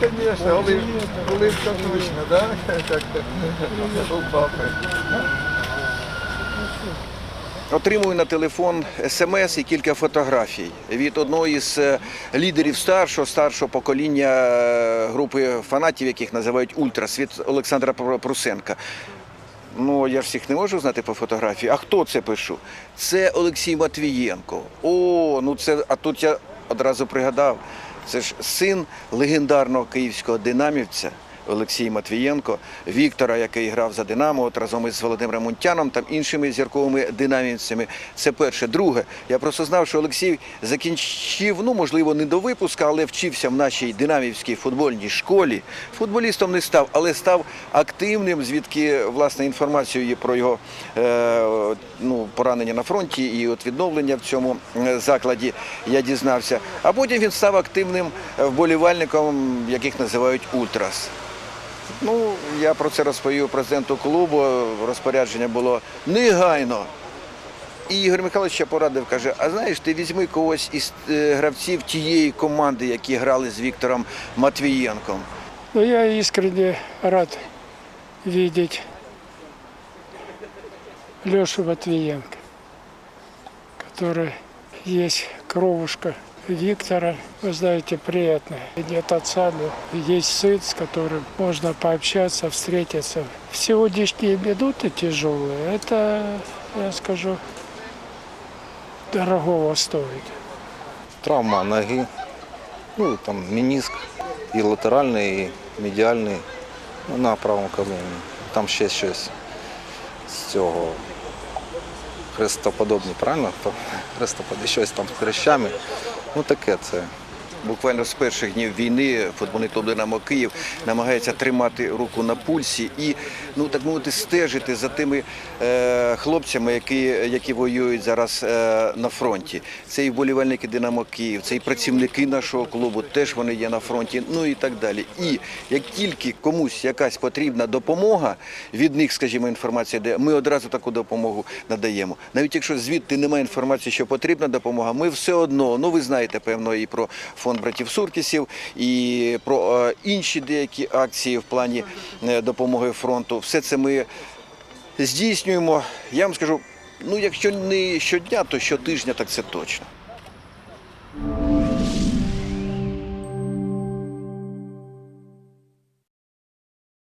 звісно, Олив, Оливка точно, да? Отримую на телефон смс і кілька фотографій від одного із е, лідерів старшого старшого покоління е, групи фанатів, яких називають Ультрас, від Олександра Прусенка. Ну, я ж всіх не можу знати по фотографії. А хто це пишу? Це Олексій Матвієнко. О, ну це, а тут я одразу пригадав. Це ж син легендарного київського динамівця Олексій Матвієнко, Віктора, який грав за Динамо, от разом із Володимиром Мунтяном та іншими зірковими динамівцями. Це перше. Друге, я просто знав, що Олексій закінчив, ну можливо, не до випуска, але вчився в нашій динамівській футбольній школі. Футболістом не став, але став активним, звідки власне інформацію про його е, ну, поранення на фронті і от відновлення в цьому е, закладі я дізнався. А потім він став активним вболівальником, яких називають Ультрас. Ну, я про це розповів президенту клубу. Розпорядження було негайно. І Ігор Михайлович ще порадив, каже: а знаєш, ти візьми когось із е, гравців тієї команди, які грали з Віктором Матвієнком. Но я искренне рад видеть Лешу Матвиенко, который есть кровушка Виктора. Вы знаете, приятно. Нет отца, но есть сын, с которым можно пообщаться, встретиться. В сегодняшние минуты тяжелые, это, я скажу, дорогого стоит. Травма ноги, ну там меніск, і латеральний, і медіальний ну, на правому коліні. Там ще щось з цього Хрестоподобні, правильно? Хрестоподобні, щось там з хрещами. Ну таке це. Буквально з перших днів війни футбольний клуб Динамо Київ намагається тримати руку на пульсі і, ну так мовити, стежити за тими е, хлопцями, які, які воюють зараз е, на фронті. Це і вболівальники Динамо Київ, це і працівники нашого клубу, теж вони є на фронті, ну і так далі. І як тільки комусь якась потрібна допомога, від них, скажімо, інформація, де ми одразу таку допомогу надаємо. Навіть якщо звідти немає інформації, що потрібна допомога, ми все одно, ну ви знаєте, певно, і про фонд братів Суркісів, і про е, інші деякі акції в плані е, допомоги фронту. Все це ми здійснюємо. Я вам скажу, ну якщо не щодня, то щотижня, так це точно.